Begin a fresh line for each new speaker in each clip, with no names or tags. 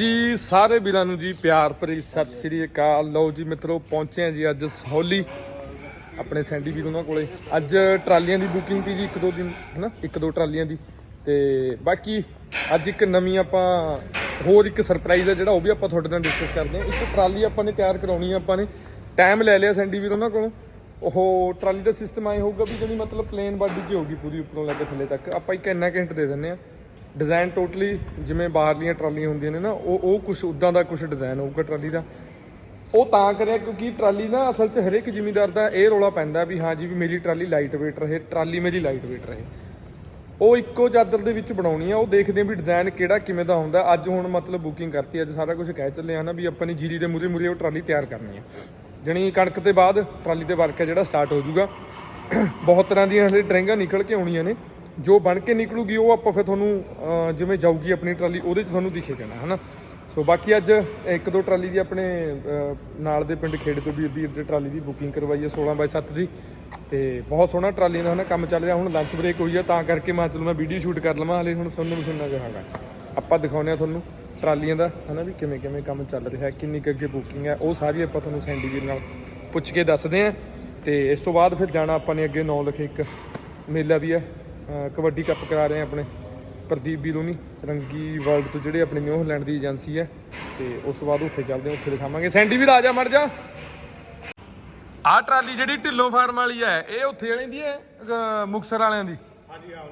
ਜੀ, ਸਾਰੇ ਵੀਰਾਂ ਨੂੰ ਜੀ ਪਿਆਰ ਭਰੀ ਸਤਿ ਸ੍ਰੀ ਅਕਾਲ। ਲਓ ਜੀ ਮਿੱਤਰੋ, ਪਹੁੰਚੇ ਆ ਜੀ ਅੱਜ ਸਹੌਲੀ ਆਪਣੇ ਸੈਂਡੀ ਵੀਰ ਉਹਨਾਂ ਕੋਲੇ। ਅੱਜ ਟਰਾਲੀਆਂ ਦੀ ਬੁਕਿੰਗ ਤੀ ਜੀ, ਇੱਕ ਦੋ ਦਿਨ, ਹਨਾ, ਇੱਕ ਦੋ ਟਰਾਲੀਆਂ ਦੀ। ਤੇ ਬਾਕੀ ਅੱਜ ਇੱਕ ਨਵੀਂ ਆਪਾਂ, ਹੋਰ ਇੱਕ ਸਰਪ੍ਰਾਈਜ਼ ਹੈ ਜਿਹੜਾ ਉਹ ਵੀ ਆਪਾਂ ਤੁਹਾਡੇ ਨਾਲ ਡਿਸਕਸ ਕਰਦੇ ਹਾਂ। ਇੱਕ ਟਰਾਲੀ ਆਪਾਂ ਨੇ ਤਿਆਰ ਕਰਾਉਣੀ ਆ, ਆਪਾਂ ਨੇ ਟਾਈਮ ਲੈ ਲਿਆ ਸੈਂਡੀ ਵੀਰ ਉਹਨਾਂ ਕੋਲੋਂ। ਉਹ ਟਰਾਲੀ ਦਾ ਸਿਸਟਮ ਆਏ ਹੋਊਗਾ ਵੀ ਜਿਹੜੀ ਮਤਲਬ ਪਲੇਨ ਬਾਡੀ 'ਚ ਹੋਊਗੀ, ਪੂਰੀ ਉੱਪਰੋਂ ਲੈ ਕੇ ਥੱਲੇ ਤੱਕ। ਆਪਾਂ ਇੱਕ ਇੰਨਾ ਘੰਟ ਦੇ ਦਿੰਨੇ ਆ ਡਿਜ਼ਾਈਨ ਟੋਟਲੀ ਜਿਵੇਂ ਬਾਹਰਲੀਆਂ ਟਰਾਲੀਆਂ ਹੁੰਦੀਆਂ ਨੇ ਨਾ, ਉਹ ਉਹ ਕੁਝ ਉਦਾਂ ਦਾ ਕੁਝ ਡਿਜ਼ਾਈਨ ਹੋਊਗਾ ਟਰਾਲੀ ਦਾ। ਉਹ ਤਾਂ ਕਰਿਆ ਕਿਉਂਕਿ ਟਰਾਲੀ ਨਾ ਅਸਲ 'ਚ ਹਰੇਕ ਜ਼ਿਮੀਂਦਾਰ ਦਾ ਇਹ ਰੋਲਾ ਪੈਂਦਾ ਵੀ ਹਾਂ ਜੀ ਵੀ ਮੇਰੀ ਟਰਾਲੀ ਲਾਈਟ weight ਰਹੇ, ਟਰਾਲੀ ਮੇਰੀ ਲਾਈਟ weight ਰਹੇ। ਉਹ ਇੱਕੋ ਚਾਦਰ ਦੇ ਵਿੱਚ ਬਣਾਉਣੀ ਆ, ਉਹ ਦੇਖਦੇ ਆ ਵੀ ਡਿਜ਼ਾਈਨ ਕਿਹੜਾ ਕਿਵੇਂ ਦਾ ਹੁੰਦਾ। ਅੱਜ ਹੁਣ ਮਤਲਬ ਬੁਕਿੰਗ ਕਰਤੀ, ਅੱਜ ਸਾਰਾ ਕੁਝ ਕਹਿ ਚੱਲੇ ਆ ਨਾ ਵੀ ਆਪਾਂ ਨੇ ਜੀਰੀ ਦੇ ਮੂਰੇ ਮੂਰੇ ਉਹ ਟਰਾਲੀ ਤਿਆਰ ਕਰਨੀ ਹੈ ਜਣੀ ਕਣਕ ਤੇ ਬਾਅਦ ਟਰਾਲੀ ਤੇ ਵਰਕ ਹੈ ਜਿਹੜਾ ਸਟਾਰਟ ਹੋ ਜਾਊਗਾ। ਬਹੁਤ ਤਰ੍ਹਾਂ ਦੀਆਂ ਹਲੇ ਡਰਾਇੰਗਾਂ ਨਿਕਲ ਕੇ ਆਉਣੀਆਂ ਨੇ। ਜੋ ਬਣ ਕੇ ਨਿਕਲੂਗੀ ਉਹ ਆਪਾਂ ਫਿਰ ਤੁਹਾਨੂੰ ਜਿਵੇਂ ਜਾਊਗੀ ਆਪਣੀ ਟਰਾਲੀ, ਉਹਦੇ 'ਚ ਤੁਹਾਨੂੰ ਦਿਖੇ ਜਾਣਾ, ਹਨਾ? ਸੋ ਬਾਕੀ ਅੱਜ ਇੱਕ ਦੋ ਟਰਾਲੀ ਦੀ ਆਪਣੇ ਨਾਲ ਦੇ ਪਿੰਡ ਖੇੜੇ ਤੋਂ ਵੀਰ ਦੀ ਅੱਜ ਟਰਾਲੀ ਦੀ ਬੁਕਿੰਗ ਕਰਵਾਈ ਹੈ 16 ਬਾਈ 7 ਦੀ। ਤੇ ਬਹੁਤ ਸੋਹਣਾ ਟਰਾਲੀ ਦਾ, ਹਨਾ? ਕੰਮ ਚੱਲ ਰਿਹਾ, ਹੁਣ ਲੰਚ ਬ੍ਰੇਕ ਹੋਈ ਆ, ਤਾਂ ਕਰਕੇ ਮੈਂ ਚਲੋ ਮੈਂ ਵੀਡੀਓ ਸ਼ੂਟ ਕਰ ਲਵਾਂ, ਹਲੇ ਹੁਣ ਸੁਣਨ ਨੂੰ ਸੁਣਨਾ ਚਾਹਾਂਗਾ। ਆਪਾਂ ਦਿਖਾਉਂਦੇ ਆ ਤੁਹਾਨੂੰ ਟਰਾਲੀਆਂ ਦਾ, ਹਨਾ ਵੀ ਕਿਵੇਂ ਕਿਵੇਂ ਕੰਮ ਚੱਲ ਰਿਹਾ, ਕਿੰਨੀ ਕੁ ਅੱਗੇ ਬੁਕਿੰਗ ਹੈ, ਉਹ ਸਾਰੀ ਆਪਾਂ ਤੁਹਾਨੂੰ ਸੈਂਡੀ ਵੀਰ ਨਾਲ ਪੁੱਛ ਕੇ ਦੱਸਦੇ ਆ ਤੇ ਇਸ ਤੋਂ ਬਾਅਦ ਫਿਰ ਜਾਣਾ ਆਪਾਂ ਨੇ ਅੱਗੇ ਨੌ ਲਖੇ ਇੱਕ ਮੇਲਾ ਵੀ ਹੈ। ਕਬੱਡੀ ਕੱਪ ਕਰਾ ਰਹੇ ਆ ਆਪਣੇ ਪ੍ਰਦੀਪ ਵੀਰੋਨੀ ਰੰਗੀ ਵਰਲਡ ਤੋਂ ਜਿਹੜੇ ਆਪਣੇ ਨਿਊ ਹਾਲੈਂਡ ਦੀ ਏਜੰਸੀ ਹੈ ਤੇ ਉਸ ਤੋਂ ਬਾਅਦ ਉੱਥੇ ਚੱਲਦੇ ਉੱਥੇ ਦਿਖਾਵਾਂਗੇ। ਸੈਂਡੀ ਵੀਰ ਆ ਜਾ ਮੜ ਜਾ। ਆਹ ਟਰਾਲੀ ਜਿਹੜੀ ਢਿੱਲੋਂ ਫਾਰਮ ਵਾਲੀ ਹੈ ਇਹ ਉੱਥੇ ਵਾਲਿਆਂ ਦੀ ਹੈ ਅਹ ਮੁਕਤਸਰ ਵਾਲਿਆਂ ਦੀ? ਹਾਂਜੀ ਆ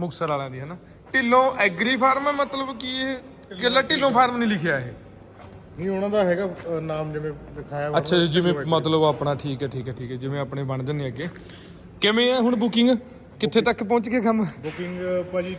ਮੁਕਤਸਰ ਵਾਲਿਆਂ ਦੀ ਹੈ ਨਾ ਢਿੱਲੋਂ ਐਗਰੀ ਫਾਰਮ ਹੈ ਮਤਲਬ ਕੀ ਇਹ? ਕਿੱਲਾ ਢਿੱਲੋਂ ਫਾਰਮ ਨਹੀਂ ਲਿਖਿਆ ਇਹ?
ਨਹੀਂ ਉਹਨਾਂ ਦਾ ਹੈਗਾ ਨਾਮ ਜਿਵੇਂ ਲਿਖਾਇਆ ਵਾ
ਅੱਛਾ ਜਿਵੇਂ ਮਤਲਬ ਆਪਣਾ ਠੀਕ ਹੈ ਠੀਕ ਹੈ ਠੀਕ ਹੈ ਜਿਵੇਂ ਆਪਣੇ ਬਣ ਜੰਨੇ ਅੱਗੇ। ਕਿਵੇਂ ਹੈ ਹੁਣ ਬੁਕਿੰਗ ਕਿੱਥੇ ਤੱਕ ਪਹੁੰਚ ਗਿਆ ਕੰਮ
ਬੁਕਿੰਗ ਭਾਜੀ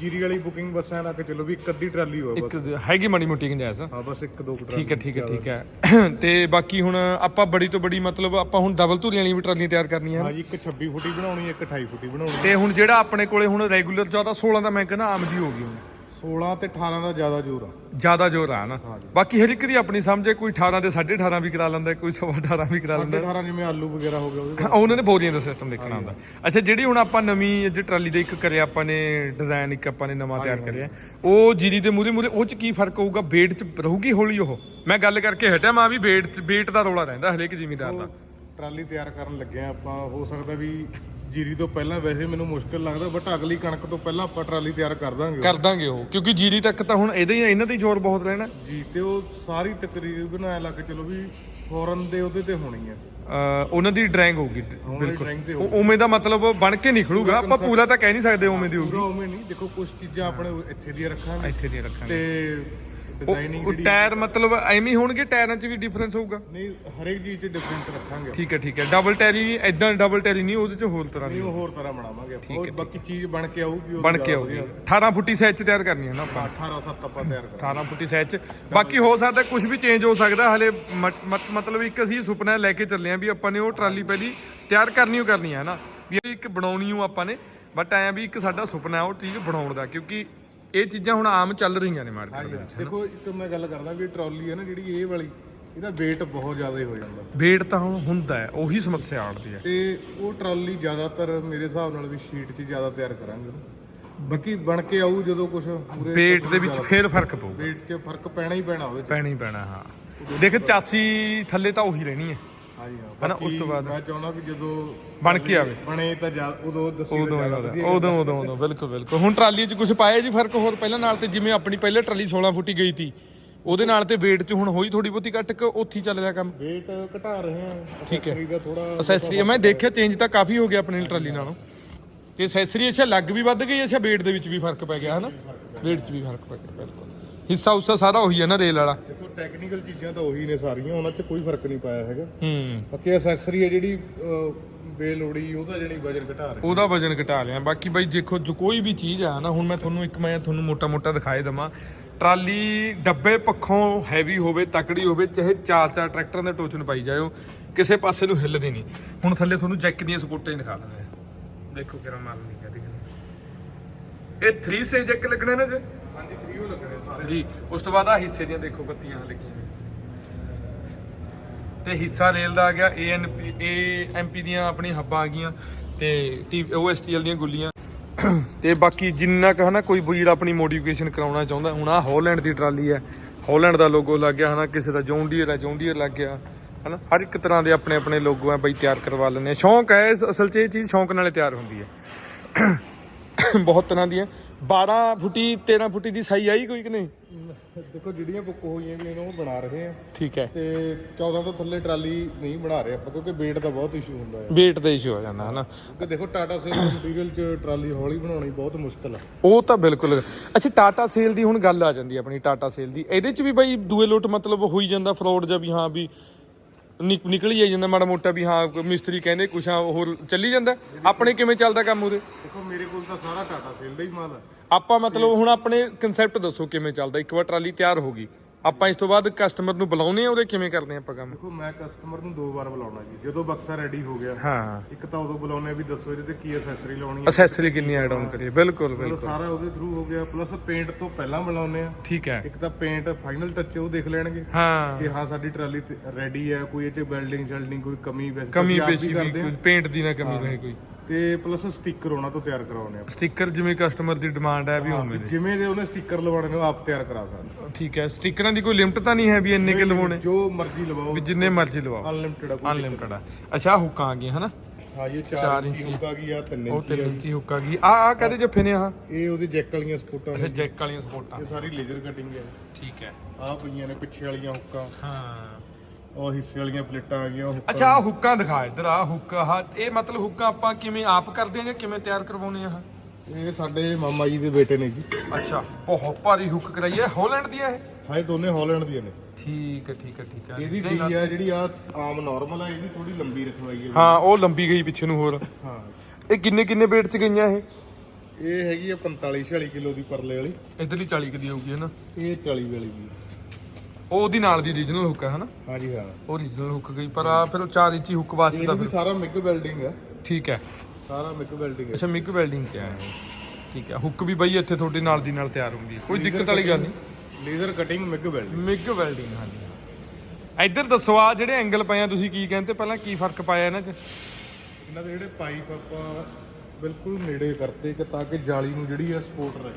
ਜੀਰੀ ਵਾਲੀ ਬੁਕਿੰਗ ਬੱਸਾਂ ਲਾ ਕੇ ਚੱਲੋ ਵੀ ਇੱਕ ਅੱਧੀ ਟਰਾਲੀ ਬਸ।
ਇੱਕ ਹੈਗੀ ਮਾੜੀ ਮੋਟੀ ਗੁੰਜਾਇਸ਼
ਹਾਂ ਬਸ ਇੱਕ ਦੋ ਕੁ
ਠੀਕ ਹੈ ਠੀਕ ਹੈ ਠੀਕ ਹੈ। ਤੇ ਬਾਕੀ ਹੁਣ ਆਪਾਂ ਬੜੀ ਤੋਂ ਬੜੀ ਮਤਲਬ ਆਪਾਂ ਹੁਣ ਡਬਲ ਧੂਰੀਆਂ ਵਾਲੀ ਵੀ ਟਰਾਲੀਆਂ ਤਿਆਰ ਕਰਨੀਆਂ ਹਨ।
ਹਾਂ ਜੀ ਇੱਕ 26 ਫੁੱਟੀ ਬਣਾਉਣੀ ਇੱਕ 28 ਫੁੱਟੀ ਬਣਾਉਣੀ।
ਤੇ ਹੁਣ ਜਿਹੜਾ ਆਪਣੇ ਕੋਲੇ ਹੁਣ ਰੈਗੂਲਰ 14 16 ਦਾ ਮੈਂ ਕਹਿੰਦਾ ਆਮ ਜੀ ਹੋ ਗਈ ਹੁਣ।
16 ਤੇ 18 ਦਾ ਜ਼ਿਆਦਾ ਜ਼ੋਰ ਆ।
ਜ਼ਿਆਦਾ ਜ਼ੋਰ ਆ ਨਾ। ਬਾਕੀ ਹਰ ਇੱਕ ਦੀ ਆਪਣੀ ਸਮਝੇ ਕੋਈ 18 ਦੇ 18.5 ਵੀ ਕਰਾ ਲੈਂਦਾ ਕੋਈ 18 ਵੀ ਕਰਾ ਲੈਂਦਾ।
18 ਜਿਵੇਂ ਆਲੂ ਵਗੈਰਾ ਹੋ ਗਿਆ ਉਹਦੇ
ਉਹਨਾਂ ਨੇ ਬੋਰੀਆਂ ਦਾ ਸਿਸਟਮ ਦੇਖਣਾ ਹੁੰਦਾ। ਅੱਛਾ ਜਿਹੜੀ ਹੁਣ ਆਪਾਂ ਨਵੀਂ ਅੱਜ ਟਰਾਲੀ ਦੇ ਇੱਕ ਕਰਿਆ ਆਪਾਂ ਨੇ ਡਿਜ਼ਾਈਨ ਇੱਕ ਆਪਾਂ ਨੇ ਨਵਾਂ ਤਿਆਰ ਕਰਿਆ ਉਹ ਜੀਰੀ ਦੇ ਮੂਰੇ ਮੂਰੇ ਉਹ ਚ ਕੀ ਫ਼ਰਕ ਹੋਊਗਾ? ਵੇਟ ਚ ਰਹੂਗੀ ਹੌਲੀ ਉਹ? ਮੈਂ ਗੱਲ ਕਰਕੇ ਹਟਿਆ ਮਾਂ ਵੀ ਵੇਟ ਵੇਟ ਦਾ ਰੋਲਾ ਰਹਿੰਦਾ ਹਰੇਕ ਜ਼ਿਮੀਦਾਰ ਦਾ।
ਟਰਾਲੀ ਤਿਆਰ ਕਰਨ ਲੱਗੇ ਆ ਆਪਾਂ ਹੋ ਸਕਦਾ ਵੀ ਜੀਰੀ ਤੋਂ ਪਹਿਲਾਂ ਵੈਸੇ ਮੈਨੂੰ ਮੁਸ਼ਕਲ ਲੱਗਦਾ ਬਟ ਅਗਲੀ ਕਣਕ ਤੋਂ ਪਹਿਲਾਂ ਆਪਾਂ ਟਰਾਲੀ ਤਿਆਰ ਕਰ ਦਾਂਗੇ।
ਕਰ ਦਾਂਗੇ ਉਹ ਕਿਉਂਕਿ ਜੀਰੀ ਤੱਕ ਤਾਂ ਹੁਣ ਇਹਦੇ ਹੀ ਇਹਨਾਂ ਤੇ ਹੀ ਜ਼ੋਰ ਬਹੁਤ ਰਹਿਣਾ।
ਜੀ ਤੇ ਉਹ ਸਾਰੀ ਤਕਰੀਬਨ ਐ ਲੱਗ ਚਲੋ ਵੀ ਫੋਰਨ ਦੇ ਉਹਦੇ ਤੇ ਹੋਣੀ ਆ।
ਅਹ ਉਹਨਾਂ ਦੀ ਡਰਾਇੰਗ ਹੋਊਗੀ
ਡਰਾਇੰਗ
ਉਹ ਉਵੇਂ ਦਾ ਮਤਲਬ ਬਣ ਕੇ ਨਿਕਲੂਗਾ ਆਪਾਂ ਪੂਰਾ ਤਾਂ ਕਹਿ ਨਹੀਂ ਸਕਦੇ ਉਵੇਂ ਦੀ ਹੋਊਗੀ।
ਉਵੇਂ ਨਹੀਂ ਦੇਖੋ ਕੁਝ ਚੀਜ਼ਾਂ ਆਪਣੇ ਇੱਥੇ ਦੀਆਂ ਰੱਖਾਂਗੇ।
ਇੱਥੇ ਦੀ ਰੱਖਾਂਗੇ।
ਤੇ ਡਿਜ਼ਾਈਨਿੰਗ
ਉਹ ਟਾਇਰ ਮਤਲਬ ਐਵੇਂ ਹੀ ਹੋਣਗੇ ਟਾਇਰਾਂ 'ਚ ਵੀ ਡਿਫਰੈਂਸ ਹੋਊਗਾ?
ਨਹੀਂ ਹਰੇਕ ਚੀਜ਼ 'ਚ ਡਿਫਰੈਂਸ ਰੱਖਾਂਗੇ
ਠੀਕ ਹੈ ਠੀਕ ਹੈ। ਡਬਲ ਟੈਰੀ ਇਦਾਂ ਡਬਲ ਟੈਰੀ ਨਹੀਂ ਉਹਦੇ 'ਚ ਹੋਰ ਤਰ੍ਹਾਂ ਦੀ
ਨਹੀਂ ਉਹ ਹੋਰ ਤਰ੍ਹਾਂ ਬਣਾਵਾਂਗੇ ਆਪਾਂ। ਉਹ ਬਾਕੀ ਚੀਜ਼ ਬਣ ਕੇ ਆਊਗੀ ਉਹ
ਬਣ ਕੇ ਆਊਗੀ। 18 ਫੁੱਟੀ ਸਾਈਜ਼ 'ਚ ਤਿਆਰ ਕਰਨੀ ਹੈ ਨਾ ਆਪਾਂ।
18 7 ਆਪਾਂ ਤਿਆਰ ਕਰਾਂਗੇ।
18 ਫੁੱਟੀ ਸਾਈਜ਼ 'ਚ ਬਾਕੀ ਹੋ ਸਕਦਾ ਕੁਝ ਵੀ ਚੇਂਜ ਹੋ ਸਕਦਾ ਹਲੇ ਮਤ- ਮਤ- ਮਤਲਬ ਇੱਕ ਅਸੀਂ ਸੁਪਨਾ ਲੈ ਕੇ ਚੱਲੇ ਆਂ ਵੀ ਆਪਾਂ ਨੇ ਉਹ ਟਰਾਲੀ ਪਹਿਲੀ ਤਿਆਰ ਕਰਨੀ ਓ ਕਰਨੀ ਹੈ ਨਾ ਵੀ ਇਹ ਇੱਕ ਬਣਾਉਣੀ ਓ ਆਪਾਂ ਨੇ ਬਟ ਐਂ ਵੀ ਇੱਕ ਸਾਡਾ ਸੁਪਨਾ ਹੈ ਉਹ ਚੀਜ਼ ਬਣਾਉਣ ਦਾ ਕਿਉਂਕਿ ਇਹ ਚੀਜ਼ਾਂ ਹੁਣ ਆਮ ਚੱਲ ਰਹੀਆਂ ਨੇ ਮਾਰਕੀਟ ਦੇ ਵਿੱਚ
ਦੇਖੋ ਇੱਕ ਮੈਂ ਗੱਲ ਕਰਦਾ ਵੀ ਟਰਾਲੀ ਹੈ ਨਾ ਜਿਹੜੀ ਇਹ ਵਾਲੀ ਇਹਦਾ weight ਬਹੁਤ ਜ਼ਿਆਦਾ ਹੀ ਹੋ ਜਾਂਦਾ।
ਵੇਟ ਤਾਂ ਹੁਣ ਹੁੰਦਾ ਹੈ ਉਹੀ ਸਮੱਸਿਆ ਆਉਂਦੀ ਹੈ।
ਤੇ ਉਹ ਟਰਾਲੀ ਜ਼ਿਆਦਾਤਰ ਮੇਰੇ ਹਿਸਾਬ ਨਾਲ ਵੀ ਸ਼ੀਟ 'ਚ ਜ਼ਿਆਦਾ ਤਿਆਰ ਕਰਾਂਗੇ। ਬਾਕੀ ਬਣ ਕੇ ਆਊ ਜਦੋਂ ਕੁਝ ਪੂਰੇ
ਵੇਟ ਦੇ ਵਿੱਚ ਫੇਰ ਫ਼ਰਕ ਪਊਗਾ।
weight 'ਚ ਫ਼ਰਕ ਪੈਣਾ ਹੀ ਪੈਣਾ 'ਚ।
ਪੈਣਾ ਹੀ ਪੈਣਾ ਹਾਂ। ਦੇਖ 84 ਥੱਲੇ ਤਾਂ ਉਹੀ ਰਹਿਣੀ ਹੈ।
ਹਾਂਜੀ ਹਾਂ।
ਹਨਾ, ਉਸ ਤੋਂ ਬਾਅਦ?
ਮੈਂ ਚਾਹੁੰਦਾ ਵੀ ਜਦੋਂ
ਬਣ ਕੇ ਆਵੇ।
ਬਣੇ ਤਾਂ ਜਾ ਉਦੋਂ ਦੱਸੀ
ਉਦੋਂ ਉਦੋਂ ਉਦੋਂ ਬਿਲਕੁਲ ਬਿਲਕੁਲ। ਹੁਣ ਟਰਾਲੀ 'ਚ ਕੁਝ ਪਾਇਆ ਜੀ ਫ਼ਰਕ ਹੋਰ? ਪਹਿਲਾਂ ਨਾਲ ਤੇ ਜਿਵੇਂ ਆਪਣੀ ਪਹਿਲੇ ਟਰਾਲੀ 16 ਫੁੱਟੀ ਗਈ ਸੀ ਉਹਦੇ ਨਾਲ ਤੇ weight 'ਚ ਹੁਣ ਹੋਈ ਥੋੜੀ ਬਹੁਤੀ ਘੱਟ ਕੇ ਉੱਥੇ ਚੱਲ ਰਿਹਾ ਕੰਮ?
weight ਘਟਾ ਰਹੇ ਹਾਂ
ਠੀਕ ਹੈ।
ਦਾ ਥੋੜਾ
ਅਸੈਸਰੀ ਮੈਂ ਦੇਖਿਆ ਚੇਂਜ ਤਾਂ ਕਾਫੀ ਹੋ ਗਿਆ ਆਪਣੀ ਟਰਾਲੀ ਨਾਲੋਂ। ਤੇ ਅਸੈਸਰੀ ਅੱਛਾ ਲੱਗ ਵੀ ਵੱਧ ਗਈ ਅੱਛਾ weight ਦੇ ਵਿੱਚ ਵੀ ਫ਼ਰਕ ਪੈ ਗਿਆ ਹਨਾ? weight 'ਚ ਵੀ ਫ਼ਰਕ ਪੈ ਗਿਆ ਬਿਲਕੁਲ। ਹਿੱਸਾ ਉਸਾ ਸਾਰਾ ਉਹੀ ਹੈ ਨਾ ਰੇਲ ਵਾਲਾ।
ਦੇਖੋ ਟੈਕਨੀਕਲ ਚੀਜ਼ਾਂ ਤਾਂ ਉਹੀ ਨੇ ਸਾਰੀਆਂ ਉਹਨਾਂ 'ਚ ਕੋਈ ਫ਼ਰਕ ਨਹੀਂ ਪਾਇਆ ਹੈਗਾ।
ਹੂੰ।
ਬਾਕੀ ਐਕਸੈਸਰੀ ਹੈ ਜਿਹੜੀ ਬੇਲੋੜੀ ਉਹਦਾ ਜਿਹੜੀ ਵਜਨ ਘਟਾ ਰਹੀ।
ਉਹਦਾ ਵਜਨ ਘਟਾ ਲਿਆ ਬਾਕੀ ਬਾਈ ਦੇਖੋ ਜੋ ਕੋਈ ਵੀ ਚੀਜ਼ ਆ ਨਾ ਹੁਣ ਮੈਂ ਤੁਹਾਨੂੰ ਇੱਕ ਮੈਂ ਤੁਹਾਨੂੰ ਮੋਟਾ-ਮੋਟਾ ਦਿਖਾਏ ਦਵਾਂ। ਟਰਾਲੀ ਡੱਬੇ ਪੱਖੋਂ ਹੈਵੀ ਹੋਵੇ ਤਕੜੀ ਹੋਵੇ ਚਾਹੇ ਚਾਰ ਚਾਰ ਟਰੈਕਟਰਾਂ ਦੇ ਟੋਚਨ ਪਾਈ ਜਾਇਓ ਕਿਸੇ ਪਾਸੇ ਨੂੰ ਹਿੱਲਦੀ ਨਹੀਂ। ਹੁਣ ਥੱਲੇ ਤੁਹਾਨੂੰ ਜੈਕ ਦੀਆਂ ਸਪੋਰਟਾਂ ਦਿਖਾ ਦਿੰਦੇ ਦੇਖੋ ਕਿਹੜਾ ਮਾਲ ਨਹੀਂ ਕਹਦੇ ਇਹ 3 ਸੇ ਜੈਕ ਲੱਗਣੇ ਨੇ ਜੀ।
ਹਾਂਜੀ 3 ਉਹ ਲੱਗਣੇ ਸਾਰੇ।
ਜੀ, ਉਸ ਤੋਂ ਬਾਅਦ ਆ ਹਿੱਸੇ ਦੀਆਂ ਦੇਖੋ ਬੱਤੀਆਂ ਲੱਗੀਆਂ ਤੇ ਹਿੱਸਾ ਰੇਲ ਦਾ ਆ ਗਿਆ ਏਐਨਪੀ ਏਐਮਪੀ ਦੀਆਂ ਆਪਣੀ ਹੱਬਾਂ ਆ ਗਈਆਂ ਤੇ ਓਐਸਟੀਐਲ ਦੀਆਂ ਗੁੱਲੀਆਂ। ਤੇ ਬਾਕੀ ਜਿੰਨਾ ਕਹ ਨਾ ਕੋਈ ਵੀਰ ਆਪਣੀ ਮੋਡੀਫਿਕੇਸ਼ਨ ਕਰਾਉਣਾ ਚਾਹੁੰਦਾ, ਹੁਣ ਆ ਹਾਲੈਂਡ ਦੀ ਟਰਾਲੀ ਹੈ। ਹਾਲੈਂਡ ਦਾ ਲੋਗੋ ਲੱਗ ਗਿਆ ਹਨਾ, ਕਿਸੇ ਦਾ ਜੌਨ ਡੀਅਰ ਹੈ ਜੌਨ ਡੀਅਰ ਲੱਗ ਗਿਆ, ਹਨਾ। ਹਰ ਇੱਕ ਤਰ੍ਹਾਂ ਦੇ ਆਪਣੇ ਆਪਣੇ ਲੋਗੋ ਆ ਬਈ, ਤਿਆਰ ਕਰਵਾ ਲੈਂਦੇ ਆ। ਸ਼ੌਂਕ ਹੈ, ਇਸ- ਅਸਲ 'ਚ ਇਹ ਚੀਜ਼ ਸ਼ੌਂਕ ਨਾਲੇ ਤਿਆਰ ਹੁੰਦੀ ਹੈ। ਬਹੁਤ ਤਰ੍ਹਾਂ ਦੀਆਂ। 12 ਫੁੱਟੀ 13 ਫੁੱਟੀ ਦੀ ਸਾਈ ਆਈ ਕੋਈ ਕਿ ਨਹੀਂ?
ਦੇਖੋ ਜਿਹੜੀਆਂ ਬੁੱਕ ਹੋਈਆਂ ਵੀ ਉਹ ਬਣਾ ਰਹੇ ਆ
ਠੀਕ ਹੈ।
ਤੇ 14 ਤੋਂ ਥੱਲੇ ਟਰਾਲੀ ਨਹੀਂ ਬਣਾ ਰਹੇ ਆਪਾਂ ਕਿਉਂਕਿ weight ਦਾ ਬਹੁਤ ਇਸ਼ੂ ਹੁੰਦਾ ਹੈ।
weight ਦਾ ਇਸ਼ੂ ਹੋ ਜਾਂਦਾ ਹਨਾ?
ਕਿਉਂਕਿ ਦੇਖੋ ਟਾਟਾ ਸੇਲ ਮਟੀਰੀਅਲ 'ਚ ਟਰਾਲੀ ਹੌਲੀ ਬਣਾਉਣੀ ਬਹੁਤ ਮੁਸ਼ਕਲ ਆ।
ਉਹ ਤਾਂ ਬਿਲਕੁਲ। ਅੱਛਾ ਟਾਟਾ ਸੇਲ ਦੀ ਹੁਣ ਗੱਲ ਆ ਜਾਂਦੀ ਆਪਣੀ ਟਾਟਾ ਸੇਲ ਦੀ। ਇਹਦੇ ਚ ਵੀ ਬਈ ਦੂਏ ਲੋਟ ਮਤਲਬ ਹੋਈ ਜਾਂਦਾ ਫਰਾਡ ਜਾਂ ਵੀ ਹਾਂ ਵੀ ਨਿਕ- ਨਿਕਲ ਹੀ ਜਾਂਦਾ ਮਾੜਾ ਮੋਟਾ ਵੀ ਹਾਂ ਕੋਈ ਮਿਸਤਰੀ ਕਹਿੰਦੇ ਕੁਛ ਆ ਹੋਰ ਚੱਲੀ ਜਾਂਦਾ। ਆਪਣੇ ਕਿਵੇਂ ਚੱਲਦਾ ਕੰਮ ਉਰੇ?
ਦੇਖੋ ਮੇਰੇ ਕੋਲ ਤਾਂ ਸਾਰਾ ਟਾਟਾ ਸੇਲ ਦਾ ਹੀ ਮਾਲ ਆ।
ਆਪਾਂ ਮਤਲਬ ਹੁਣ ਆਪਣੇ ਕਨਸੈਪਟ ਦੱਸੋ ਕਿਵੇਂ ਚੱਲਦਾ। ਇੱਕ ਵਾਰ ਟਰਾਲੀ ਤਿਆਰ ਹੋ ਗਈ। ਆਪਾਂ ਇਸ ਤੋਂ ਬਾਅਦ ਕਸਟਮਰ ਨੂੰ ਬੁਲਾਉਨੇ ਆ ਉਹਦੇ ਕਿਵੇਂ ਕਰਦੇ ਆ ਆਪਾਂ ਕੰਮ?
ਦੇਖੋ ਮੈਂ ਕਸਟਮਰ ਨੂੰ ਦੋ ਵਾਰ ਬੁਲਾਉਣਾ ਜੀ। ਜਦੋਂ ਬਕਸਾ ਰੈਡੀ ਹੋ ਗਿਆ
ਹਾਂ।
ਇੱਕ ਤਾਂ ਉਦੋਂ ਬੁਲਾਉਣੇ ਵੀ ਦੱਸੋ ਇਹਦੇ ਤੇ ਕੀ ਅਸੈਸਰੀ ਲਾਉਣੀ ਹੈ।
ਅਸੈਸਰੀ ਕਿੰਨੀ ਐਡ ਆਨ ਕਰੀਏ? ਬਿਲਕੁਲ ਬਿਲਕੁਲ।
ਸਾਰਾ ਉਹਦੇ ਥਰੂ ਹੋ ਗਿਆ ਪਲੱਸ ਪੇਂਟ ਤੋਂ ਪਹਿਲਾਂ ਬੁਲਾਉਣੇ ਆ
ਠੀਕ ਹੈ।
ਇੱਕ ਤਾਂ ਪੇਂਟ ਫਾਈਨਲ ਟੱਚ ਉਹ ਦੇਖ ਲੈਣਗੇ।
ਹਾਂ।
ਕਿ ਹਾਂ ਸਾਡੀ ਟਰਾਲੀ ਰੈਡੀ ਹੈ ਕੋਈ ਇਹ ਚ ਬਿਲਡਿੰਗ ਸ਼ੈਲਡਿੰਗ ਕੋਈ ਕਮੀ ਵੈਸੇ ਤਾਂ
ਕਮੀ ਪੇਸ਼ੀ ਵੀ ਪੇਂਟ ਦੀ ਨਾ ਕਮੀ ਰਹੇ ਕੋਈ।
ਤੇ ਪਲੱਸ ਸਟicker ਉਹਨਾਂ ਤੋਂ ਤਿਆਰ ਕਰਾਉਣੇ ਆ
ਸਟicker ਜਿਵੇਂ ਕਸਟਮਰ ਦੀ ਡਿਮਾਂਡ ਹੈ ਵੀ ਉਵੇਂ ਦੇ।
ਜਿਵੇਂ ਦੇ ਉਹਨੇ ਸਟicker ਲਵਾਉਣੇ ਨੇ ਉਹ ਆਪ ਤਿਆਰ ਕਰਾ ਸਕਦੇ।
ਠੀਕ ਹੈ ਸਟickਰਾਂ ਦੀ ਕੋਈ ਲਿਮਟ ਤਾਂ ਨਹੀਂ ਹੈ ਵੀ ਇੰਨੇ ਕਿ ਲਵਾਉਣੇ?
ਜੋ ਮਰਜ਼ੀ ਲਵਾਓ।
ਵੀ ਜਿੰਨੇ ਮਰਜ਼ੀ ਲਵਾਓ।
ਅਨਲਿਮਿਟਡ ਆ ਕੋਈ
ਅਨਲਿਮਟਡ ਆ। ਅੱਛਾ ਹੁੱਕਾਂ ਆ ਗਈਆਂ ਹਨਾ?
ਹਾਂ ਇਹ
ਚਾਰ
4 ਇੰਚੀ। ਹੁੱਕ ਆ ਗਈ ਆ 3
ਉਹ
ਇੰਚੀ
ਤਿੰਨ
ਆ
ਇੰਚੀ ਹੁੱਕ ਆ ਗਈ। ਆ ਆ ਕਹਦੇ ਜੱਫੇ ਨੇ ਆ
ਇਹ ਉਹਦੀ ਜੈਕ ਵਾਲੀਆਂ ਸਪੋਰਟਾਂ
ਅੱਛਾ ਜੈਕ ਵਾਲੀਆਂ ਸਪੋਰਟਾਂ
ਇਹ ਸਾਰੀ ਲੇਜ਼ਰ ਕਟਿੰਗ ਹੈ
ਠੀਕ ਹੈ।
ਆ ਪਈਆਂ ਨੇ ਪਿੱਛੇ ਵਾਲੀਆਂ ਹੁੱਕਾਂ।
ਹਾਂ।
ਉਹ ਹਿੱਸੇ ਵਾਲੀਆਂ ਪਲੇਟਾਂ ਆ ਗਈਆਂ ਉਹ ਹੁੱਕਾਂ
ਅੱਛਾ ਆ ਹੁੱਕਾਂ ਦਿਖਾ ਇੱਧਰ ਆ ਹੁੱਕ ਆ ਇਹ ਮਤਲਬ ਹੁੱਕਾਂ ਆਪਾਂ ਕਿਵੇਂ ਆਪ ਕਰਦੇ ਆ ਜਾਂ ਕਿਵੇਂ ਤਿਆਰ ਕਰਵਾਉਣੇ ਆ
ਇਹ ਸਾਡੇ ਮਾਮਾ ਜੀ ਦੇ ਬੇਟੇ ਨੇ ਜੀ।
ਅੱਛਾ ਬਹੁਤ ਭਾਰੀ ਹੁੱਕ ਕਰਾਈ ਹੈ ਹਾਲੈਂਡ ਦੀ ਹੈ ਇਹ?
ਹਾਂ ਇਹ ਦੋਨੇ ਹਾਲੈਂਡ ਦੀਆਂ ਨੇ।
ਠੀਕ ਹੈ ਠੀਕ ਹੈ ਠੀਕ ਹੈ।
ਇਹਦੀ ਡੀ ਆ ਜਿਹੜੀ ਆ ਆਮ ਨਾਰਮਲ ਆ ਇਹਦੀ ਥੋੜੀ ਲੰਬੀ ਰਖਵਾਈ ਹੈ।
ਹਾਂ ਉਹ ਲੰਬੀ ਗਈ ਪਿੱਛੇ ਨੂੰ ਹੋਰ।
ਹਾਂ।
ਇਹ ਕਿੰਨੇ ਕਿੰਨੇ weight ਚ ਗਈਆਂ ਇਹ?
ਇਹ ਹੈਗੀ ਆ 45 46 ਕਿਲੋ ਦੀ ਪਰਲੇ ਵਾਲੀ।
ਇਧਰਲੀ 40 ਕੁ ਦੀ ਹੋਊਗੀ ਹੈ ਨਾ?
ਇਹ 40 ਵਾਲੀ ਦੀ।
ਉਹ ਉਹਦੀ ਨਾਲ ਦੀ ਰੀਜਨਲ ਹੁੱਕ ਹੈ ਹਨਾ?
ਹਾਂਜੀ ਹਾਂ।
ਉਹ ਰੀਜਨਲ ਹੁੱਕ ਗਈ ਪਰ ਆ ਫਿਰ ਉਹ 4 ਇੰਚੀ ਹੁੱਕ ਵਾਸਤੇ
ਇਹ
ਤਾਂ
ਵੀ ਸਾਰਾ ਮਿਗ ਵੈਲਡਿੰਗ ਆ
ਠੀਕ ਹੈ।
ਸਾਰਾ ਮਿਗ ਵੈਲਡਿੰਗ ਹੈ।
ਅੱਛਾ ਮਿਗ ਵੈਲਡਿੰਗ ਚ ਆਇਆ ਇਹ। ਠੀਕ ਹੈ ਹੁੱਕ ਵੀ ਬਈ ਇੱਥੇ ਤੁਹਾਡੇ ਨਾਲ ਦੀ ਨਾਲ ਤਿਆਰ ਹੁੰਦੀ ਹੈ। ਕੋਈ ਦਿੱਕਤ ਵਾਲੀ ਗੱਲ ਨਹੀਂ।
Laser cutting MIG welding.
MIG welding ਹਾਂਜੀ ਹਾਂ। ਇੱਧਰ ਦੱਸੋ ਆ ਜਿਹੜੇ ਐਂਗਲ ਪਏ ਆ ਤੁਸੀਂ ਕੀ ਕਹਿੰਦੇ? ਪਹਿਲਾਂ ਕੀ ਫ਼ਰਕ ਪਾਇਆ ਇਹਨਾਂ 'ਚ?
ਇਹਨਾਂ ਦੇ ਜਿਹੜੇ ਪਾਈਪ ਆਪਾਂ ਬਿਲਕੁਲ ਨੇੜੇ ਕਰਤੇ ਕਿ ਤਾਂ ਕਿ ਜਾਲੀ ਨੂੰ ਜਿਹੜੀ ਆ ਸਪੋਰਟ ਰਹੇ।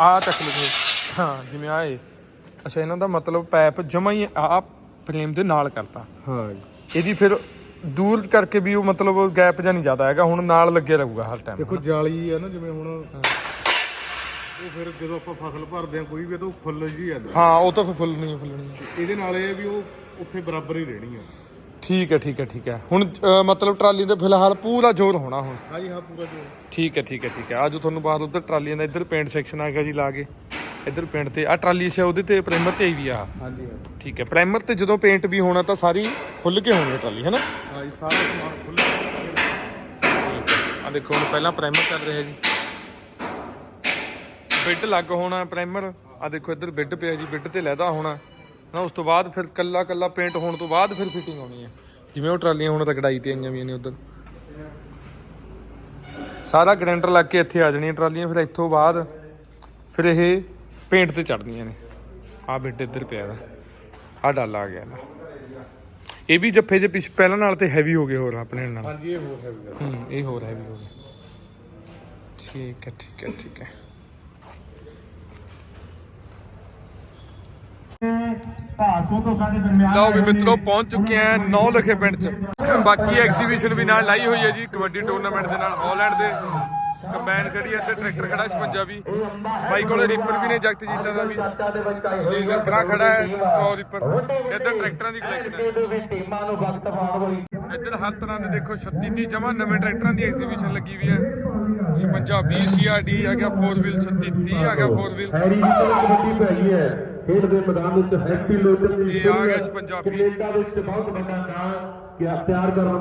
ਆ ਚੱਕ ਲਓ ਹਾਂ ਜਿਵੇਂ ਆ ਇਹ। ਅੱਛਾ ਇਹਨਾਂ ਦਾ ਮਤਲਬ ਪਾਈਪ ਜਮਾ ਹੀ ਆ ਫਰੇਮ ਦੇ ਨਾਲ ਕਰਤਾ।
ਹਾਂ।
ਇਹਦੀ ਫਿਰ ਦੂਰ ਕਰਕੇ ਵੀ ਉਹ ਮਤਲਬ ਗੈਪ ਜਾਂ ਨਹੀਂ ਜ਼ਿਆਦਾ ਹੈਗਾ ਹੁਣ ਨਾਲ ਲੱਗੇ ਰਹੂਗਾ ਹਰ ਟਾਈਮ
ਦੇਖੋ ਜਾਲੀ ਆ ਨਾ ਜਿਵੇਂ ਹੁਣ ਉਹ ਫਿਰ ਜਦੋਂ ਆਪਾਂ ਫਸਲ ਭਰਦੇ ਆ ਕੋਈ ਵੀ ਤਾਂ ਉਹ ਫੁੱਲ ਜੀ ਜਾਂਦਾ
ਹਾਂ ਉਹ ਤਾਂ ਫਿਰ ਫੁੱਲਣੀ ਫੁੱਲਣੀ।
ਇਹਦੇ ਨਾਲ ਇਹ ਆ ਵੀ ਉਹ ਉੱਥੇ ਬਰਾਬਰ ਹੀ ਰਹਿਣੀ ਆ।
ਠੀਕ ਹੈ ਠੀਕ ਹੈ ਠੀਕ ਹੈ। ਹੁਣ ਮਤਲਬ ਟਰਾਲੀ ਤੇ ਫਿਲਹਾਲ ਪੂਰਾ ਜ਼ੋਰ ਹੋਣਾ ਹੁਣ।
ਹਾਂਜੀ ਹਾਂ ਪੂਰਾ ਜੋ
ਠੀਕ ਹੈ ਠੀਕ ਹੈ ਠੀਕ ਹੈ। ਆਜੋ ਤੁਹਾਨੂੰ ਬਾਅਦ ਉਧਰ ਟਰਾਲੀਆਂ ਦਾ ਇੱਧਰ ਪੇਂਟ ਸੈਕਸ਼ਨ ਆ ਗਿਆ ਜੀ ਲਾ ਕੇ। ਇੱਧਰ ਪੇਂਟ ਤੇ ਆ ਟਰਾਲੀ ਸੇ ਉਹਦੇ ਤੇ ਪ੍ਰਾਈਮਰ ਤੇ ਆਈ ਵੀ ਆ।
ਹਾਂਜੀ ਹਾਂ
ਠੀਕ ਹੈ ਪ੍ਰਾਈਮਰ ਤੇ ਜਦੋਂ ਪੇਂਟ ਵੀ ਹੋਣਾ ਤਾਂ ਸਾਰੀ ਖੁੱਲ ਕੇ ਹੋਣੀ ਹੈ ਟਰਾਲੀ
ਹਾਂਜੀ ਸਾਰਾ ਸਮਾਨ ਖੁੱਲ੍ਹਾ
ਆ ਦੇਖੋ ਹੁਣ ਪਹਿਲਾਂ ਪ੍ਰਾਈਮਰ ਚੱਲ ਰਿਹਾ ਜੀ। ਬਿੱਡ ਲੱਗ ਹੋਣਾ ਪ੍ਰਾਈਮਰ ਆ ਦੇਖੋ ਇੱਧਰ ਬਿੱਡ ਪਿਆ ਜੀ ਬਿੱਡ ਤੇ ਲੈਦਾ ਹੋਣਾ। ਨਾ ਉਸ ਤੋਂ ਬਾਅਦ ਫਿਰ ਕੱਲਾ ਕੱਲਾ ਪੇਂਟ ਹੋਣ ਤੋਂ ਬਾਅਦ ਫਿਰ ਫਿਟਿੰਗ ਹੋਣੀ ਹੈ ਜਿਵੇਂ ਉਹ ਟਰਾਲੀਆਂ ਹੁਣ ਤਾਂ ਕਢਾਈ ਤੇ ਆਈਆਂ ਵੀ ਨੇ ਉਧਰ। ਸਾਰਾ ਗ੍ਰੈਂਡਰ ਲੱਗ ਕੇ ਇੱਥੇ ਆ ਜਾਣੀਆਂ ਟਰਾਲੀਆਂ ਫਿਰ ਇੱਥੋਂ ਬਾਅਦ ਫਿਰ ਇਹ ਪੇਂਟ ਤੇ ਚੜਦੀਆਂ ਨੇ। ਆ ਬਿੱਡ ਇੱਧਰ ਪਿਆ ਦਾ ਆ ਡਾਲਾ ਆ ਗਿਆ ਨਾ। ਇਹ ਵੀ ਜੱਫੇ ਜੇ ਪਿਛ ਪਹਿਲਾਂ ਨਾਲ ਤੇ ਹੈਵੀ ਹੋ ਗਏ ਹੋਰ ਆਪਣੇ ਨਾਲ।
ਹਾਂਜੀ ਇਹ ਹੋਰ ਹੈ ਵੀ
ਹੂੰ ਇਹ ਹੋਰ ਹੈਵੀ ਹੋ ਗਿਆ ਠੀਕ ਹੈ ਠੀਕ ਹੈ ਠੀਕ ਹੈ। ਲਓ ਵੀ ਮਿੱਤਰੋ ਪਹੁੰਚ ਚੁੱਕੇ ਆ ਨੌ ਲਖੇ ਪਿੰਡ ਚ। ਬਾਕੀ ਐਗਜ਼ੀਬਿਸ਼ਨ ਵੀ ਨਾਲ ਲਾਈ ਹੋਈ ਹੈ ਜੀ ਕਬੱਡੀ ਟੂਰਨਾਮੈਂਟ ਦੇ ਨਾਲ ਹਾਲੈਂਡ ਦੇ। ਕੰਬਾਈਨ ਖੜੀ ਹੈ ਤੇ ਟਰੈਕਟਰ ਖੜਾ ਸੀ ਪੰਜਾਬੀ। ਬਾਈ ਕੋਲੇ ਰੀਪਰ ਵੀ ਨੇ, ਜਗਤ ਜੀਤਾ ਦਾ ਵੀ। ਲੇਜ਼ਰ ਕਰਾ ਖੜਾ ਹੈ ਸਟੋ ਰੀਪਰ ਇੱਧਰ ਟਰੈਕਟਰਾਂ ਦੀ ਕਲੈਕਸ਼ਨ ਹੈ।
ਟੀਮਾਂ ਨੂੰ ਵਕਤ ਪਾਉਣ ਵਾਲੀ
ਇੱਧਰ ਹਰ ਤਰ੍ਹਾਂ ਦੇ ਦੇਖੋ 36 30 ਜਮਾ ਨਵੇਂ ਟਰੈਕਟਰਾਂ ਦੀ ਐਗਜ਼ੀਬਿਸ਼ਨ ਲੱਗੀ ਵੀ ਹੈ। 56 20 ਸੀਆਰਡੀ ਆ ਗਿਆ 4 ਵੀਲ 36 30 ਆ ਗਿਆ 4 ਵੀਲ
ਹੈਰੀ ਦੀ ਕਬੱਡੀ ਪੈ ਗਈ ਹੈ ਖੇਡ ਦੇ ਮੈਦਾਨ ਵਿੱਚ ਹੈਪੀ ਲੋਟਰ ਦੀ
ਇਹ ਆ ਗਿਆ ਜੀ ਪੰਜਾਬੀ
ਕੈਨੇਡਾ ਵਿੱਚ ਬਹੁਤ ਵੱਡਾ ਨਾਮ ਕਿ ਤਿਆਰ ਕਰਨ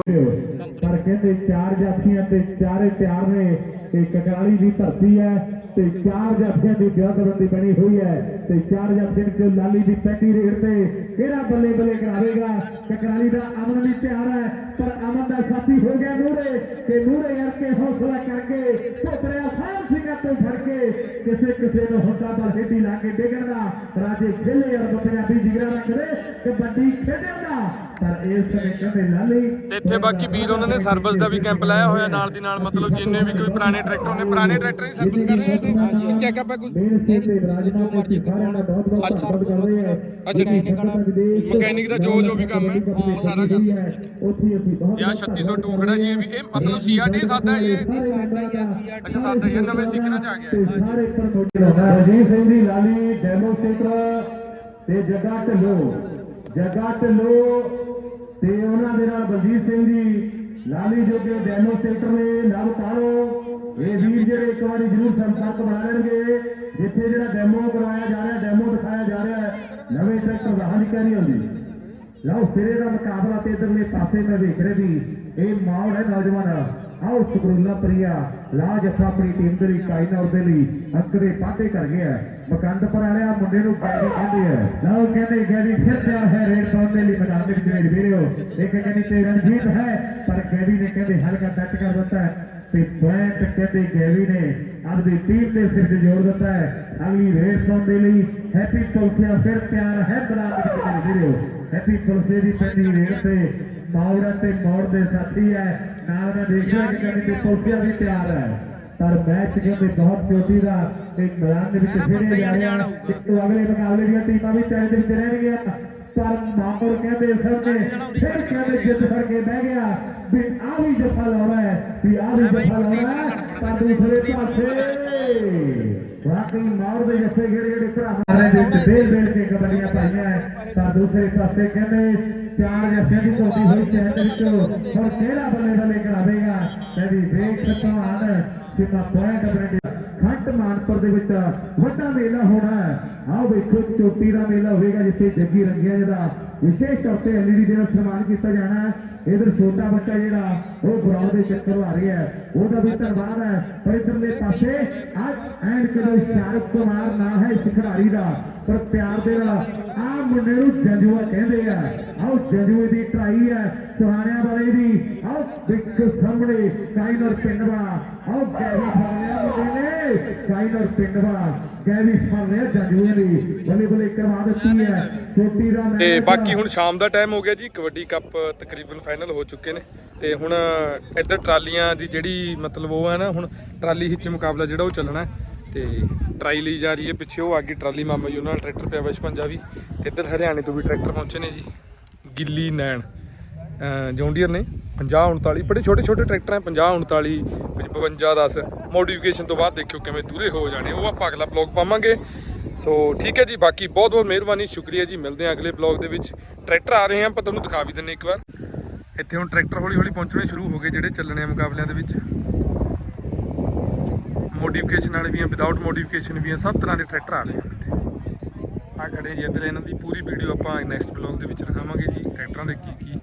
ਪਰ ਕਹਿੰਦੇ ਚਾਰ ਜਾਤੀਆਂ ਤੇ ਚਾਰੇ ਤਿਆਰ ਨੇ। ਤੇ ਕਕਰਾਲੀ ਦੀ ਧਰਤੀ ਹੈ ਤੇ ਚਾਰ ਜਾਤੀਆਂ ਦੀ ਵਿਆਹਬੰਦੀ ਬਣੀ ਹੋਈ ਹੈ ਤੇ ਚਾਰ ਜਾਤੀਆਂ ਚ ਲਾਲੀ ਦੀ ਪੈਟੀ ਰੇਡ ਤੇ ਕਿਹੜਾ ਬੱਲੇ ਬੱਲੇ ਕਰਾਵੇਗਾ? ਕਕਰਾਲੀ ਦਾ ਅਮਨ ਵੀ ਤਿਆਰ ਹੈ, ਪਰ ਅਮਨ ਦਾ ਸਾਥੀ ਹੋ ਗਿਆ ਨੂਰੇ, ਤੇ ਨੂਰੇ ਕੇ ਹੌਸਲਾ ਕਰਕੇ ਭੋਪਰਿਆ ਸਾਹਿਬ ਤੋਂ ਫੜ ਕੇ ਕਿਸੇ ਕਿਸੇ ਨੂੰ ਹੁੰਦਾ ਬਲ ਹੇਠੀ ਲਾ ਕੇ ਡੇਗਣ ਦਾ ਰਾਜੇ ਖੇਲੇ ਔਰ ਪੰਜਾਬੀ ਜਿਗਰਾ ਰੱਖਦੇ ਕਬੱਡੀ ਖੇਡਣ ਦਾ ਪਰ ਇਸ ਸਮੇਂ ਕਹਿੰਦੇ ਲਾਲੀ
ਤੇ ਇੱਥੇ ਬਾਕੀ ਵੀਰ ਉਹਨਾਂ ਨੇ ਸਰਵਿਸ ਦਾ ਵੀ ਕੈਂਪ ਲਾਇਆ ਹੋਇਆ ਨਾਲ ਦੀ ਨਾਲ ਮਤਲਬ ਜਿੰਨੇ ਵੀ ਕੋਈ ਪੁਰਾਣੇ ਟਰੈਕਟਰ ਨੇ ਪੁਰਾਣੇ ਟਰੈਕਟਰ ਦੀ ਸਰਵਿਸ ਕਰ ਰਹੇ ਨੇ ਹਾਂਜੀ ਚੈੱਕਅਪ ਹੈ ਕੋਈ?
ਤੇ ਤੇ
ਅੱਛਾ ਠੀਕ ਮਕੈਨਿਕ ਦਾ ਜੋ ਜੋ ਵੀ ਕੰਮ ਹੈ ਉਹ ਸਾਰਾ ਕੰਮ
ਉੱਥੇ ਅਸੀਂ ਬਹੁਤ
ਯਾ 3602 ਖੜਾ ਜੀ ਇਹ ਵੀ ਇਹ ਮਤਲਬ ਸੀਆਰਡੀ ਸਾਦਾ ਇਹ ਅੱਛਾ ਸਾਦਾ ਇਹ ਨਵੇਂ ਸਿੱਖਣਾ ਚ ਆ ਗਿਆ?
ਤੇ ਸਾਰੇ ਪ੍ਰਮੋਟਰ ਰਜੀਤ ਸਿੰਘ ਦੀ ਲਾਲੀ ਡੈਮੋਸਟ੍ਰੇਟਰ ਤੇ ਜੱਗਾ ਢੱਲੋ ਜੱਗਾ ਢੱਲੋ ਤੇ ਉਹਨਾਂ ਦੇ ਨਾਲ ਬਲਜੀਤ ਸਿੰਘ ਜੀ ਲਾਲੀ ਜੋ ਕਿ ਡੈਮੋਸਟ੍ਰੇਟਰ ਨੇ ਨਵ ਪਾਰੋ ਇਹ ਵੀਰ ਜਿਹੜੇ ਇੱਕ ਵਾਰੀ ਜ਼ਰੂਰ ਸੰਪਰਕ ਬਣਾ ਲੈਣਗੇ, ਜਿੱਥੇ ਜਿਹੜਾ ਡੈਮੋ ਕਰਵਾਇਆ ਜਾ ਰਿਹਾ ਡੈਮੋ ਦਿਖਾਇਆ ਜਾ ਰਿਹਾ ਹੈ, ਨਵੇਂ ਟਰੈਕਟਰ ਦਾ ਹੱਲ ਨਹੀਂ ਹੁੰਦੀ ਲਓ, ਸਿਰੇ ਦਾ ਮੁਕਾਬਲਾ ਤੇ ਇਧਰਲੇ ਪਾਸੇ ਮੈਂ ਵੇਖ ਰਿਹਾ ਵੀ ਇਹ ਮਾਹੌਲ ਹੈ ਨੌਜਵਾਨ ਆਓ ਸਕਰੂਲਾ ਪ੍ਰਿਆ ਲਾ ਜੱਫਾ ਆਪਣੀ ਟੀਮ ਦੇ ਲਈ ਕਾਇਨਾਰ ਦੇ ਲਈ। ਅੰਕਰੇ ਪਾਟੇ ਕਰ ਗਿਆ ਮਕੰਦ ਵਾਲਿਆ ਮੁੰਡੇ ਨੂੰ ਗੈਰੀ ਕਹਿੰਦੇ ਆ। ਲਓ ਕਹਿੰਦੇ ਗੈਰੀ ਫਿਰ ਤਿਆਰ ਹੈ ਰੇਡ ਪਾਉਣ ਦੇ ਲਈ ਮੈਦਾਨ ਦੇ ਵਿੱਚ ਵੀਰੋ। ਇੱਕ ਕਹਿੰਦੇ ਤੇ ਰਣਜੀਤ ਹੈ, ਪਰ ਗੈਰੀ ਨੇ ਕਹਿੰਦੇ ਹਲਕਾ ਟੱਚ ਕਰ ਦਿੱਤਾ ਤੇ ਪੁਆਇੰਟ ਕਹਿੰਦੇ ਗੈਵੀ ਨੇ ਆਪਣੀ ਟੀਮ ਦੇ ਸਿਰ ਤੇ ਜੋੜ ਦਿੱਤਾ ਹੈ। ਅਗਲੀ ਰੇਡ ਪਾਉਣ ਦੇ ਲਈ ਹੈਪੀ ਪੁਲਸਿਆ ਫਿਰ ਤਿਆਰ ਹੈ ਮੈਦਾਨ ਦੇ ਵਿੱਚ ਵੀਰੋ। ਹੈਪੀ ਪੁਲਸੇ ਦੀ ਪਹਿਲੀ ਰੇਡ ਤੇ ਮੌੜ ਤੇ ਮੌੜ ਦੇ ਸਾਥੀ ਹੈ। ਨਾਲ ਮੈਂ ਦੇਖਿਆ ਕਿ ਕਹਿੰਦੇ ਤੇ ਪੁਲਸਿਆ ਵੀ ਤਿਆਰ ਹੈ। ਪਰ ਮੈਚ ਕਹਿੰਦੇ ਬਹੁਤ ਚੋਟੀ ਦਾ ਇੱਕ ਮੈਦਾਨ ਦੇ ਵਿੱਚ ਖੇਡਿਆ ਜਾ ਰਿਹਾ ਇੱਕ ਤੋਂ ਅਗਲੇ ਮੁਕਾਬਲੇ ਦੀਆਂ ਟੀਮਾਂ ਵੀ ਚਾਹੇ ਦੇ ਵਿੱਚ ਰਹਿਣਗੀਆਂ ਪਰ ਮਾਹੌਲ ਕਹਿੰਦੇ ਸਾਹਮਣੇ ਫਿਰ ਕਹਿੰਦੇ ਜਿੱਤ ਕਰਕੇ ਬਹਿ ਗਿਆ। ਵੀ ਆ ਵੀ ਜੱਫਾ ਲਾਉਣਾ ਹੈ ਵੀ ਆ ਵੀ ਜੱਫਾ ਲਾਉਣਾ ਹੈ। ਪਰ ਦੂਸਰੇ ਪਾਸੇ ਵਾਕਈ ਮਾਰ ਦੇ ਜੱਫੇ ਜਿਹੜੇ ਜਿਹੜੇ ਭਰਾਵਾਂ ਦੇ ਬੇਲ ਬੇਲ ਕੇ ਕਬੱਡੀਆਂ ਪਾਈਆਂ ਤਾਂ ਦੂਸਰੇ ਪਾਸੇ ਕਹਿੰਦੇ, ਚਾਰ ਜੱਫਿਆਂ ਦੀ ਧੋਤੀ ਹੋਈ ਚੈਨ ਦੇ ਵਿੱਚੋਂ, ਹੁਣ ਕਿਹੜਾ ਬੱਲੇ ਬੱਲੇ ਕਰਾਵੇਗਾ? ਕਹਿੰਦੀ, ਵੇਖ ਸਤਵਾਨ ਕਿੰਨਾ ਪੁਆਇੰਟ ਆਪਣੇ ਖੱਟ ਮਾਨਪੁਰ ਦੇ ਵਿੱਚ ਵੱਡਾ ਮੇਲਾ ਹੋਣਾ ਹੈ ਆਓ ਵੇਖੋ, ਚੋਟੀ ਦਾ ਮੇਲਾ ਹੋਵੇਗਾ ਜਿੱਥੇ ਜੱਗੀ ਰੰਗਿਆ ਜਿਹਦਾ ਵਿਸ਼ੇਸ਼ ਤੌਰ ਤੇ ਐਲਈਡੀ ਦੇ ਨਾਲ ਸਨਮਾਨ ਕੀਤਾ ਜਾਣਾ ਹੈ ਇਧਰ ਛੋਟਾ ਬੱਚਾ ਜਿਹੜਾ, ਉਹ ਗਰਾਊਂਡ ਦੇ ਚੱਕਰ ਆ ਰਿਹਾ ਹੈ। ਉਹਦਾ ਵੀ ਧੰਨਵਾਦ ਹੈ। ਪਰ ਇਧਰਲੇ ਪਾਸੇ, ਅੱਜ ਐਂਡ ਕਦੋਂ ਸ਼ਾਰਕ ਕੁਮਾਰ, ਨਾ ਹੈ ਇਸ ਖਿਡਾਰੀ ਦਾ। ਪਰ ਪਿਆਰ ਦੇ ਨਾਲ ਆ ਮੁੰਡੇ ਨੂੰ ਜੰਜੂਆ ਕਹਿੰਦੇ ਆ। ਆਓ ਜੰਜੂਏ ਦੀ ਟਰਾਈ ਹੈ ਸੁਹਾਣਿਆਂ ਵਾਲੇ ਦੀ ਆਓ ਦੇਖ ਸਾਹਮਣੇ ਕਾਇਨਰ ਪਿੰਡਵਾ। ਆਓ ਗੈਰੀ ਫੜਿਆ ਮੁੰਡੇ ਨੇ। ਕਾਇਨਰ ਪਿੰਡਵਾ। ਗੈਰੀ ਫੜ ਰਿਹਾ ਜੰਜੂਏ ਦੀ ਬੱਲੇ ਬੱਲੇ ਕਰਵਾ ਦਿੱਤੀ ਹੈ ਛੋਟੀ ਦਾ
ਤੇ ਬਾਕੀ ਹੁਣ ਸ਼ਾਮ ਦਾ ਟਾਈਮ ਹੋ ਗਿਆ ਜੀ। ਕਬੱਡੀ ਕੱਪ ਤਕਰੀਬਨ ਫਾਈਨਲ ਹੋ ਚੁੱਕੇ ਨੇ। ਤੇ ਹੁਣ ਇੱਧਰ ਟਰਾਲੀਆਂ ਦੀ ਜਿਹੜੀ ਮਤਲਬ ਉਹ ਹੈ ਨਾ ਹੁਣ ਟਰਾਲੀ ਹਿੱਚ ਮੁਕਾਬਲਾ ਜਿਹੜਾ ਉਹ ਚੱਲਣਾ ਤੇ ਟਰਾਈ ਲਈ ਜਾ ਰਹੀ ਹੈ। ਪਿੱਛੇ ਉਹ ਆ ਗਈ ਟਰਾਲੀ ਮਾਮਾ ਜੀ, ਉਹਨਾਂ ਨਾਲ ਟਰੈਕਟਰ ਪਿਆ ਵਿਸ਼ ਵੀ। ਤੇ ਇੱਧਰ ਹਰਿਆਣੇ ਤੋਂ ਵੀ ਟਰੈਕਟਰ ਪਹੁੰਚੇ ਨੇ ਜੀ। ਗਿੱਲੀ ਨੈਣ। ਜੌਂਡੀਅਰ ਨੇ 50 39 ਬੜੇ ਛੋਟੇ ਛੋਟੇ ਟਰੈਕਟਰ ਹੈ 50 39 52 10 ਮੋਡੀਫਿਕੇਸ਼ਨ ਤੋਂ ਬਾਅਦ ਦੇਖਿਓ ਕਿਵੇਂ ਦੂਰੇ ਹੋ ਜਾਣੇ। ਉਹ ਆਪਾਂ ਅਗਲਾ ਬਲੌਗ ਪਾਵਾਂਗੇ। ਸੋ ਠੀਕ ਹੈ ਜੀ, ਬਾਕੀ ਬਹੁਤ ਬਹੁਤ ਮਿਹਰਬਾਨੀ, ਸ਼ੁਕਰੀਆ ਜੀ। ਮਿਲਦੇ ਹਾਂ ਅਗਲੇ ਬਲੌਗ ਦੇ ਵਿੱਚ। ਟਰੈਕਟਰ ਆ ਰਹੇ ਆ ਆਪਾਂ ਤੁਹਾਨੂੰ ਦਿਖਾ ਵੀ ਦਿੰਨੇ ਇੱਕ ਵਾਰ। ਇੱਥੇ ਹੁਣ ਟਰੈਕਟਰ ਹੌਲੀ ਹੌਲੀ ਪਹੁੰਚਣੇ ਸ਼ੁਰੂ ਹੋ ਗਏ ਜਿਹੜੇ ਚੱਲਣੇ ਆ ਮੁਕਾਬਲਿਆਂ ਦੇ ਵਿੱਚ। ਮੋਡੀਫਿਕੇਸ਼ਨ ਵਾਲੇ ਵੀ ਆ ਵਿਦਆਊਟ ਮੋਡੀਫਿਕੇਸ਼ਨ ਵੀ ਆ, ਸਭ ਤਰ੍ਹਾਂ ਦੇ ਟਰੈਕਟਰ ਆ ਰਹੇ ਆ ਖੜੇ ਜੀ ਇੱਧਰ ਇਹਨਾਂ ਦੀ ਪੂਰੀ ਵੀਡੀਓ ਆਪਾਂ ਨੈਕਸਟ ਬਲੌਗ ਦੇ ਵਿੱਚ ਰਖਾਵਾਂਗੇ ਜੀ ਟਰੈਕਟਰਾਂ ਦੇ ਕੀ ਕੀ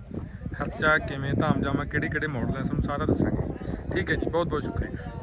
ਖਰਚਾ, ਕਿਵੇਂ ਧਾਮ ਜਾਮਾ ਕਿਹੜੇ ਕਿਹੜੇ ਮਾਡਲ ਹੈ ਸਾਨੂੰ ਸਾਰਾ ਦੱਸਾਂਗੇ। ਠੀਕ ਹੈ ਜੀ ਬਹੁਤ ਬਹੁਤ ਸ਼ੁਕਰੀਆ।